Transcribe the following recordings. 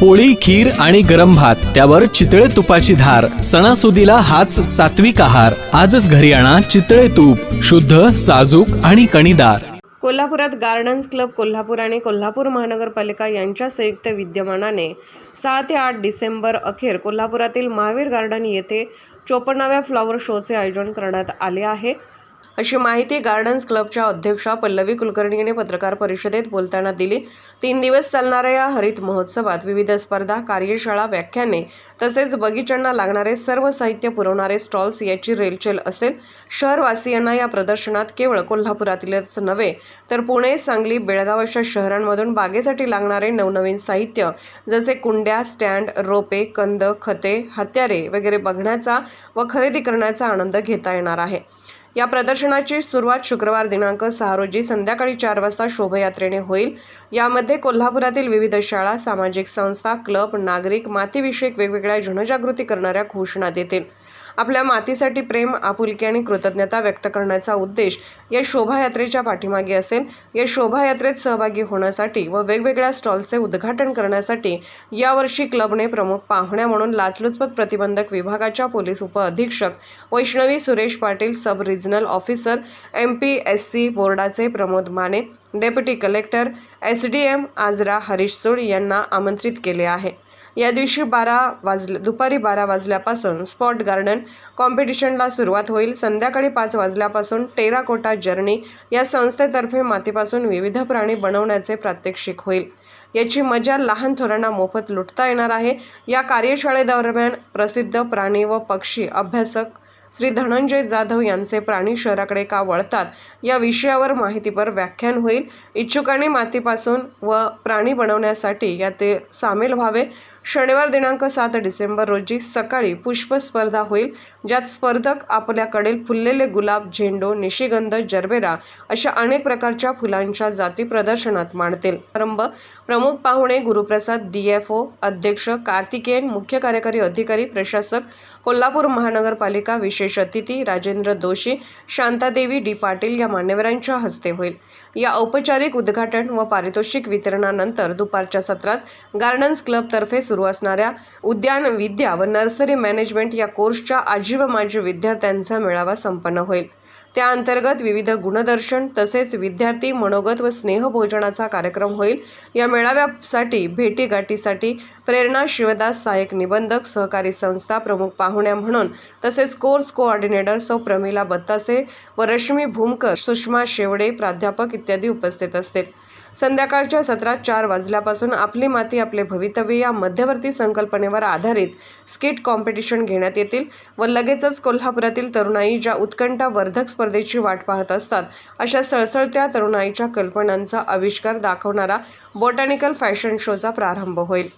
पोळी खीर आणि गरम भात त्यावर चितळे तुपाची धार सणासुदीला हाच सात्विक आहार. आजच घरी आणा चितळे तूप शुद्ध साजूक आणि कणीदार. कोल्हापुरात गार्डन्स क्लब कोल्हापूर आणि कोल्हापूर महानगरपालिका यांच्या संयुक्त विद्यमानाने सहा ते आठ डिसेंबर अखेर कोल्हापुरातील महावीर गार्डन येथे चोपन्नाव्या फ्लॉवर शोचे आयोजन करण्यात आले आहे. अशी माहिती गार्डन्स क्लबच्या अध्यक्षा पल्लवी कुलकर्णी यांनी पत्रकार परिषदेत बोलताना दिली. तीन दिवस चालणाऱ्या या हरित महोत्सवात विविध स्पर्धा कार्यशाळा व्याख्याने तसेच बगीचांना लागणारे सर्व साहित्य पुरवणारे स्टॉल्स याची रेलचेल असेल. शहरवासियांना या प्रदर्शनात केवळ कोल्हापुरातीलच नव्हे तर पुणे सांगली बेळगाव अशा शहरांमधून बागेसाठी लागणारे नवनवीन साहित्य जसे कुंड्या स्टँड रोपे कंद खते हत्यारे वगैरे बघण्याचा व खरेदी करण्याचा आनंद घेता येणार आहे. या प्रदर्शनाची सुरुवात शुक्रवार दिनांक सहा रोजी संध्याकाळी चार वाजता शोभायात्रेने होईल. यामध्ये कोल्हापुरातील विविध शाळा सामाजिक संस्था क्लब नागरिक मातीविषयक वेगवेगळ्या जनजागृती करणाऱ्या घोषणा देतील. आपल्या मातीसाठी प्रेम आपुलकी आणि कृतज्ञता व्यक्त करण्याचा उद्देश या शोभायात्रेच्या पाठीमागे असेल. या शोभायात्रेत सहभागी होण्यासाठी व वेगवेगळ्या स्टॉलचे उद्घाटन करण्यासाठी यावर्षी क्लबने प्रमुख पाहुण्या म्हणून लाचलुचपत प्रतिबंधक विभागाच्या पोलीस उपअधीक्षक Vaishnavi Suresh Patil sub regional officer M P S C बोर्डाचे Pramod Mane deputy collector S D M Ajara Harish Sood यांना आमंत्रित केले आहे. या दिवशी बारा वाजल्या दुपारी बारा वाजल्यापासून स्पॉट गार्डन कॉम्पिटिशनला सुरुवात होईल. संध्याकाळी पाच वाजल्यापासून टेराकोटा जर्नी या संस्थेतर्फे मातीपासून विविध प्राणी बनवण्याचे प्रात्यक्षिक होईल. याची मजा लहान थोरांना मोफत लुटता येणार आहे. या कार्यशाळेदरम्यान प्रसिद्ध प्राणी व पक्षी अभ्यासक श्री धनंजय जाधव यांचे प्राणी शहराकडे का वळतात या विषयावर माहितीपर व्याख्यान होईल. इच्छुकांनी मातीपासून व प्राणी बनवण्यासाठी यात सामील व्हावे. शनिवार दिनांक सात डिसेंबर रोजी सकाळी पुष्प स्पर्धा होईल ज्यात स्पर्धक आपल्याकडील फुललेले गुलाब झेंडू निशिगंध जरबेरा अशा अनेक प्रकारच्या फुलांच्या जाती प्रदर्शनात मांडतील. प्रारंभ प्रमुख पाहुणे गुरुप्रसाद डी एफ ओ अध्यक्ष कार्तिकेयन मुख्य कार्यकारी अधिकारी प्रशासक कोल्हापूर महानगरपालिका विशेष अतिथी राजेंद्र दोशी शांतादेवी डी पाटील या मान्यवरांच्या हस्ते होईल. या औपचारिक उद्घाटन व पारितोषिक वितरणानंतर दुपारच्या सत्रात गार्डन्स क्लबतर्फे सुरू असणाऱ्या उद्यान विद्या व नर्सरी मॅनेजमेंट या कोर्सच्या आजी व माजी विद्यार्थ्यांचा मेळावा संपन्न होईल. त्या अंतर्गत विविध गुणदर्शन तसेच विद्यार्थी मनोगत व स्नेहभोजनाचा कार्यक्रम होईल. या मेळाव्यासाठी भेटीगाठीसाठी प्रेरणा शिवदास सहाय्यक निबंधक सहकारी संस्था प्रमुख पाहुण्या म्हणून तसेच कोर्स कोऑर्डिनेटर सौ प्रमिला बत्तासे व रश्मी भूमकर सुषमा शेवडे प्राध्यापक इत्यादी उपस्थित असतील. संध्याकाळच्या सत्रात चार वाजल्यापासून आपली माती आपले भवितव्य या मध्यवर्ती संकल्पनेवर आधारित स्किट कॉम्पिटिशन घेण्यात येतील व लगेचच कोल्हापुरातील तरुणाई ज्या उत्कंठा वर्धक स्पर्धेची वाट पाहत असतात अशा सळसळत्या तरुणाईच्या कल्पनांचा आविष्कार दाखवणारा बॉटॅनिकल फॅशन शोचा प्रारंभ होईल.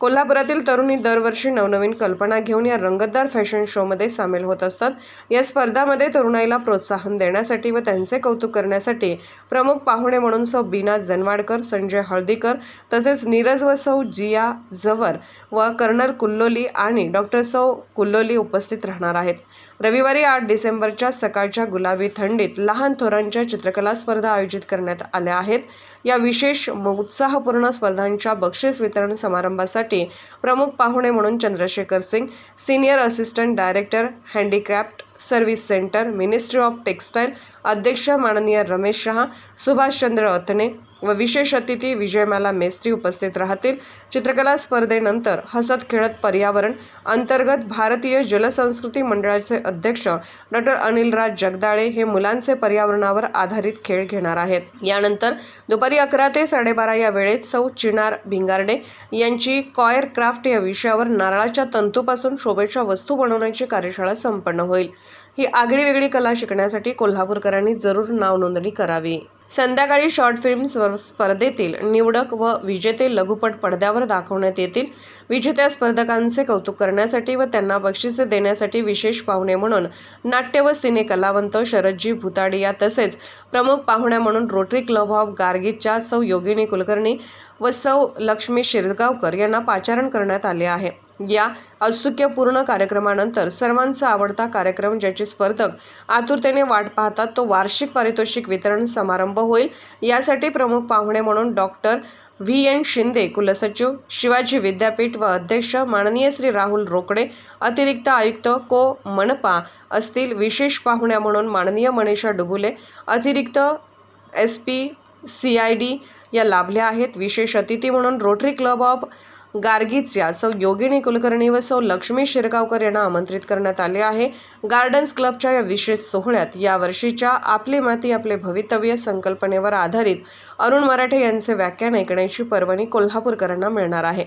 कोल्हापुरातील तरुणी दरवर्षी नवनवीन कल्पना घेऊन या रंगतदार फॅशन शोमध्ये सामील होत असतात. या स्पर्धामध्ये तरुणाईला प्रोत्साहन देण्यासाठी व त्यांचे कौतुक करण्यासाठी प्रमुख पाहुणे म्हणून सौ बीना जनवाडकर संजय हळदीकर तसेच नीरज व सौ जिया जवर व कर्नल कुल्लोली आणि डॉक्टर सौ कुल्लोली उपस्थित राहणार आहेत. रविवारी आठ डिसेंबरच्या सकाळच्या गुलाबी थंडीत लहान थोरांच्या चित्रकला स्पर्धा आयोजित करण्यात आल्या आहेत. या विशेष म- उत्साहपूर्ण स्पर्धांच्या बक्षीस वितरण समारंभासाठी प्रमुख पाहुणे म्हणून Chandrashekhar Singh senior assistant director handicraft service centre ministry of textile अध्यक्ष माननीय रमेश शहा सुभाषचंद्र अतने व विशेष अतिथी विजयमाला मेस्त्री उपस्थित राहतील. चित्रकला स्पर्धेनंतर हसत खेळत पर्यावरण अंतर्गत भारतीय जलसंस्कृती मंडळाचे अध्यक्ष डॉक्टर अनिलराज जगदाळे हे मुलांचे पर्यावरणावर आधारित खेळ घेणार आहेत. यानंतर दुपारी अकरा ते साडेबारा या वेळेत सौ चिनार भिंगारडे यांची कॉयर क्राफ्ट या विषयावर नारळाच्या तंतूपासून शोभेच्या वस्तू बनवण्याची कार्यशाळा संपन्न होईल. ही आगळी वेगळी कला शिकण्यासाठी कोल्हापूरकरांनी जरूर नाव नोंदणी करावी. संध्याकाळी शॉर्ट फिल्म स्पर्धेतील निवडक व विजेते लघुपट पडद्यावर दाखवण्यात येतील. विजेत्या स्पर्धकांचे कौतुक करण्यासाठी व त्यांना बक्षिसे देण्यासाठी विशेष पाहुणे म्हणून नाट्य व सिने कलावंत शरदजी भुताडिया तसेच प्रमुख पाहुण्या म्हणून रोटरी क्लब ऑफ गार्गीच्या सौ योगिनी कुलकर्णी व सौ लक्ष्मी शिरगावकर यांना पाचारण करण्यात आले आहे. या औत्सुक्यपूर्ण कार्यक्रमानंतर सर्वांचा आवडता कार्यक्रम ज्याचे स्पर्धक आतुरतेने वाट पाहतात तो वार्षिक पारितोषिक वितरण समारंभ होईल. यासाठी प्रमुख पाहुणे म्हणून डॉक्टर व्ही एन शिंदे कुलसचिव शिवाजी विद्यापीठ व अध्यक्ष माननीय श्री राहुल रोकडे अतिरिक्त आयुक्त को मनपा असतील विशेष पाहुण्या म्हणून माननीय मनीषा डुबुले अतिरिक्त S P C I D या लाभल्या आहेत. विशेष अतिथी म्हणून रोटरी क्लब ऑफ गार्गीच्या सौ योगिनी कुलकर्णी व सौ लक्ष्मी शिरगावकर यांना आमंत्रित करण्यात आले आहे. गार्डन्स क्लबच्या या विशेष सोहळ्यात या वर्षीच्या आपली माती आपले भवितव्य संकल्पनेवर आधारित अरुण मराठे यांचे व्याख्यान ऐकण्याची पर्वणी कोल्हापूरकरांना मिळणार आहे.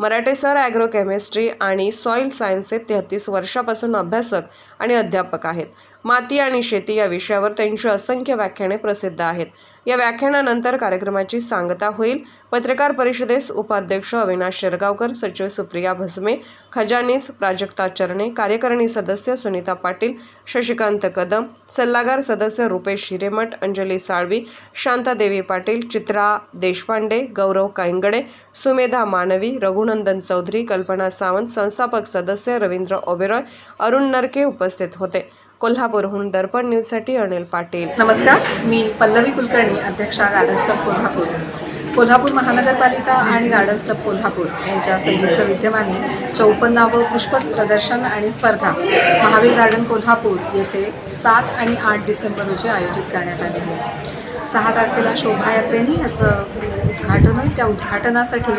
मराठे सर ॲग्रो केमिस्ट्री आणि सॉईल सायन्सचे तेहतीस वर्षापासून अभ्यासक आणि अध्यापक आहेत. माती आणि शेती या विषयावर त्यांची असंख्य व्याख्याने प्रसिद्ध आहेत. या व्याख्यानानंतर कार्यक्रमाची सांगता होईल. पत्रकार परिषदेस उपाध्यक्ष अविनाश शिरगावकर सचिव सुप्रिया भस्मे खजानीस प्राजक्ता चरणे कार्यकारिणी सदस्य सुनीता पाटील शशिकांत कदम सल्लागार सदस्य रुपेश हिरेमठ अंजली साळवी शांतादेवी पाटील चित्रा देशपांडे गौरव कायंगडे सुमेधा मानवी रघुनंदन चौधरी कल्पना सावंत संस्थापक सदस्य रवींद्र ओबेरॉय अरुण नरके उपस्थित होते. कोल्हापूरहून दर्पण न्यूजसाठी अनिल पाटील. नमस्कार मी पल्लवी कुलकर्णी अध्यक्षा गार्डन्स क्लब कोल्हापूर. कोल्हापूर महानगरपालिका आणि गार्डन्स क्लब कोल्हापूर यांच्या संयुक्त विद्यमाने चौपन्नावं पुष्प प्रदर्शन आणि स्पर्धा महावीर गार्डन कोल्हापूर येथे सात आणि आठ डिसेंबर रोजी आयोजित करण्यात आली आहे. सहा तारखेला शोभायात्रेने याचं उद्घाटन होईल त्या उद्घाटनासाठी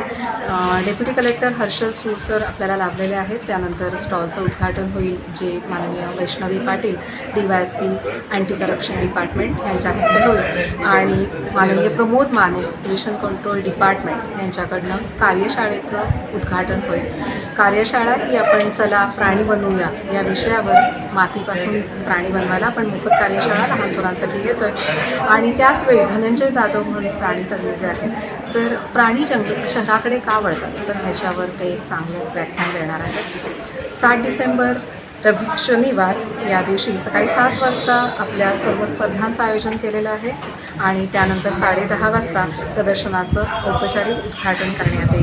डेप्युटी कलेक्टर हर्षल सूरसर आपल्याला लाभलेले आहेत. त्यानंतर स्टॉलचं उद्घाटन होईल जे माननीय Vaishnavi Patil D Y S P anti corruption department यांच्या हस्ते होईल. आणि माननीय Pramod Mane pollution control department यांच्याकडनं कार्यशाळेचं उद्घाटन होईल. कार्यशाळा ही आपण चला प्राणी बनवूया या विषयावर मातीपासून प्राणी बनवायला आपण मोफत कार्यशाळा लहान येतो आहे आणि त्याच वेळी धनंजय जाधव म्हणून प्राणी तज्ज्ञ जे आहेत तर प्राणी जंगल शहराकडे का वळतात? तर ह्याच्यावर ते एक चांगलं व्याख्यान देणार आहेत. सात डिसेंबर रवी शनिवार या दिवशी सकाळी सात वाजता आपल्या सर्व स्पर्धांचं आयोजन केलेलं आहे. आणि त्यानंतर साडेदहा वाजता प्रदर्शनाचं औपचारिक उद्घाटन करण्यात येईल.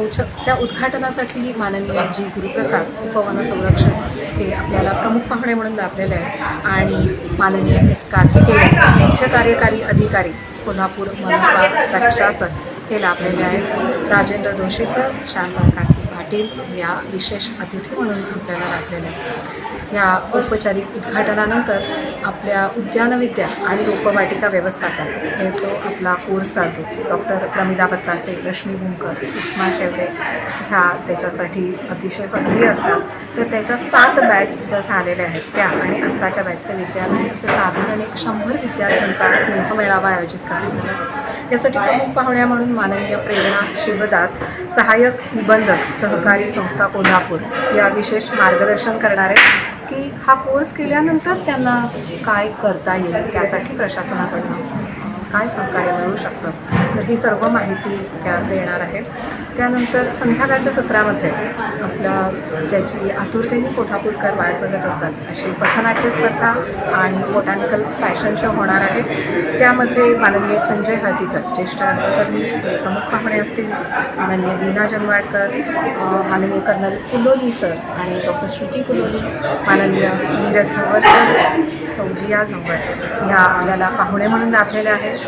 औच त्या उद्घाटनासाठी माननीय जी गुरुप्रसाद उपवन संरक्षण हे आपल्याला प्रमुख पाहुणे म्हणून लाभलेले आहेत. आणि माननीय एस कार्तिकेय मुख्य कार्यकारी अधिकारी कोल्हापूर मनपा प्रशासक हे लाभलेले आहेत. राजेंद्र दोशी सर शांता काकी पाटील या विशेष अतिथी म्हणून आपल्याला लाभलेले आहेत. या औपचारिक उद्घाटनानंतर आपल्या उद्यानविद्या आणि रोपवाटिका व्यवस्थापन हे जो आपला कोर्स चालतो. डॉक्टर प्रमिला बत्तासे रश्मी भूमकर सुषमा शेवडे ह्या त्याच्यासाठी अतिशय सक्रिय असतात. तर त्याच्या सात बॅच ज्या झालेल्या आहेत त्या आणि आत्ताच्या बॅचचे विद्यार्थी असे साधारण एक शंभर विद्यार्थ्यांचा स्नेह मेळावा आयोजित करण्यात आला. यासाठी प्रमुख पाहुण्या म्हणून माननीय प्रेरणा शिवदास सहाय्यक निबंधक सहकारी संस्था कोल्हापूर या विशेष मार्गदर्शन करणारे की हा कोर्स केल्यानंतर त्यांना काय करता येईल? त्यासाठी प्रशासनाकडनं. काय सहकार्य मिळू शकतं? तर ही सर्व माहिती त्या देणार आहेत. त्यानंतर संध्याकाळच्या सत्रामध्ये आपल्या ज्याची आतुरतेने कोल्हापूरकर वाट बघत असतात अशी पथनाट्य स्पर्धा आणि बोटॅनिकल फॅशन शो होणार आहे. त्यामध्ये माननीय संजय हळदीकर ज्येष्ठ रंगकर्मी प्रमुख पाहुणे असतील. माननीय वीणा जनवाडकर माननीय कर्नल कुलोली सर आणि डॉक्टर श्रुती कुलोली माननीय नीरज झंवर सर सौजिया झंवर ह्या आपल्याला पाहुणे म्हणून लाभलेल्या आहेत.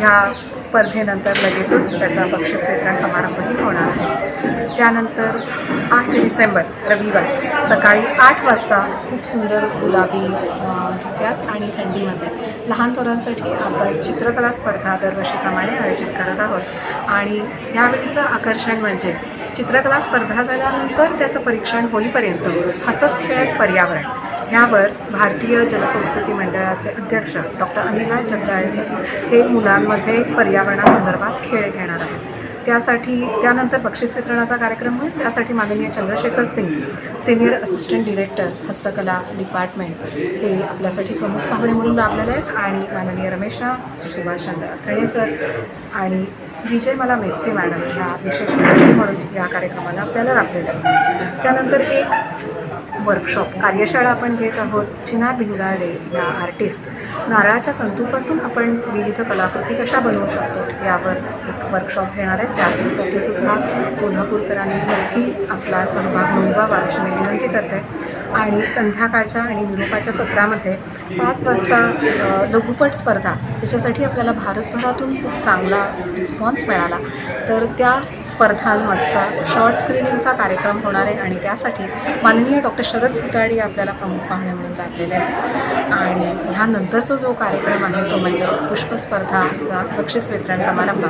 ह्या स्पर्धेनंतर लगेचच त्याचा बक्षीस वितरण समारंभही होणार आहे. त्यानंतर आठ डिसेंबर रविवार सकाळी आठ वाजता खूप सुंदर गुलाबी धुक्यात आणि थंडीमध्ये लहान थोरांसाठी आपण चित्रकला स्पर्धा दरवर्षीप्रमाणे आयोजित करत आहोत. आणि यावेळीचं आकर्षण म्हणजे चित्रकला स्पर्धा झाल्यानंतर त्याचं परीक्षण होईपर्यंत हसत खेळत पर्यावरण. ह्यावर भारतीय जलसंस्कृती मंडळाचे अध्यक्ष डॉक्टर अनिला जगदाळे सर हे मुलांमध्ये पर्यावरणासंदर्भात खेळ घेणार आहेत. त्यासाठी त्यानंतर बक्षीस वितरणाचा कार्यक्रम होईल. त्यासाठी माननीय Chandrashekhar Singh senior assistant director हस्तकला डिपार्टमेंट हे आपल्यासाठी प्रमुख पाहुणे म्हणून लाभलेले आहेत. आणि माननीय रमेश रमेशराव सुभाषचंद्र अथर्णे सर आणि विजय मला मेस्त्री मॅडम ह्या विशेष अतिथी म्हणून या कार्यक्रमाला आपल्याला लाभलेल्या आहेत. त्यानंतर एक वर्कशॉप कार्यशाळा आपण घेत आहोत. चिना भिंगाडे या आर्टिस्ट नारळाच्या तंतूपासून आपण विविध कलाकृती कशा बनवू शकतो यावर एक वर्कशॉप घेणार आहे. त्यासाठी सुद्धा कोल्हापूरकरांनी नक्की आपला सहभाग नोंदवावा अशी मी विनंती करते. आणि संध्याकाळच्या आणि निरोपाच्या सत्रामध्ये पाच वाजता लघुपट स्पर्धा ज्याच्यासाठी आपल्याला भारतभरातून खूप चांगला रिस्पॉन्स रिस्पॉन्स मिळाला. तर त्या स्पर्धांमधचा शॉर्ट स्क्रीनिंगचा कार्यक्रम होणार आहे आणि त्यासाठी माननीय डॉक्टर शरद पुताडी आपल्याला प्रमुख पाहुणे म्हणून लाभलेले आहेत आणि ह्यानंतरचा जो कार्यक्रम आहे तो म्हणजे पुष्प स्पर्धाचा बक्षीस वितरण समारंभ.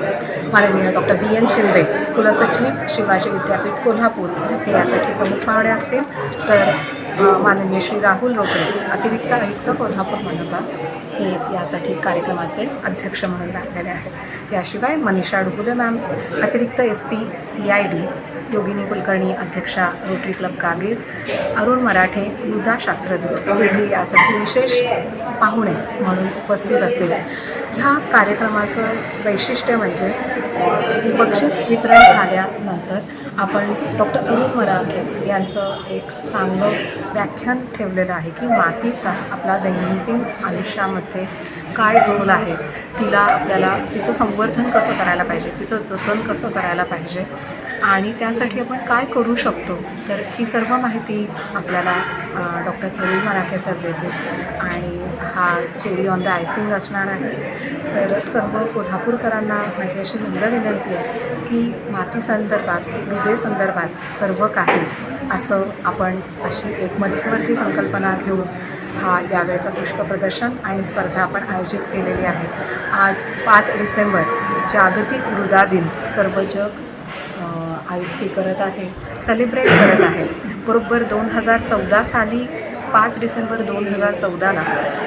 माननीय डॉक्टर व्ही एन शिंदे कुलसचिव शिवाजी विद्यापीठ कोल्हापूर हे यासाठी प्रमुख पाहुणे असतील. तर माननीय श्री राहुल रोकडे अतिरिक्त आयुक्त कोल्हापूर मनपा हे यासाठी कार्यक्रमाचे अध्यक्ष म्हणून लागलेले आहेत. याशिवाय मनीषा डुगुले मॅम अतिरिक्त S P C I D Yogini Kulkarni अध्यक्षा रोटरी क्लब कागेज अरुण मराठे मृदा शास्त्रज्ञ हेही यासाठी विशेष पाहुणे म्हणून उपस्थित असतील. ह्या कार्यक्रमाचं वैशिष्ट्य म्हणजे बक्षीस वितरण झाल्यानंतर आपण डॉक्टर अरुण मराठे यांचं एक चांगलं व्याख्यान ठेवलेलं आहे की मातीचा आपला दैनंदिन आयुष्यामध्ये काय रोल आहे? तिला आपल्याला तिचं संवर्धन कसं करायला पाहिजे? तिचं जतन कसं करायला पाहिजे? आणि त्यासाठी आपण काय करू शकतो? तर ही सर्व माहिती आपल्याला डॉक्टर अरुण मराठे सर देतील. आणि हा चेरी ऑन द आयसिंग असणार आहे. तर सर्व कोल्हापूरकरांना माझी अशी नम्र विनंती आहे की माती संदर्भात हृदय संदर्भात सर्व काही असं आपण अशी एक मध्यवर्ती संकल्पना घेऊन हा यावेळचा पुष्प प्रदर्शन आणि स्पर्धा आपण आयोजित केलेली आहे. आज पाच डिसेंबर जागतिक मृदा दिन. सर्व जग आयुक्ती आय करत आहे सेलिब्रेट करत आहे. बरोबर दोन हजार चौदा साली पाच डिसेंबर दोन हजार चौदाला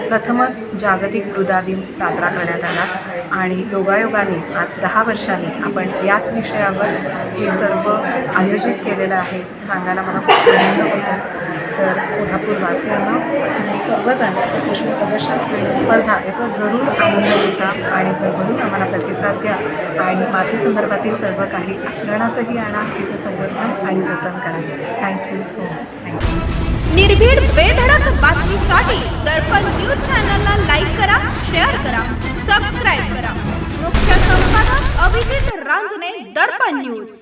प्रथमच जागतिक मृदा दिन साजरा करण्यात आला आणि योगायोगाने आज दहा वर्षांनी आपण याच विषयावर हे सर्व आयोजित केलेलं आहे. सांगायला मला खूप आनंद होतो. तर कोल्हापूरवासियांना तुम्ही सर्वजण पुष्प प्रदर्शन आणि स्पर्धा याचा जरूर आनंद घेता आणि भरभरून आम्हाला प्रतिसाद द्या. आणि मातीसंदर्भातील सर्व काही आचरणातही आणा तिचं संवर्धन आणि जतन करा. थँक्यू सो मच थँक्यू निर्भीड बेधडक बातमीसाठी दर्पण न्यूज चॅनलला लाईक करा शेअर करा सबस्क्राईब करा. मुख्य संपादक अभिजित रांजणे दर्पण न्यूज.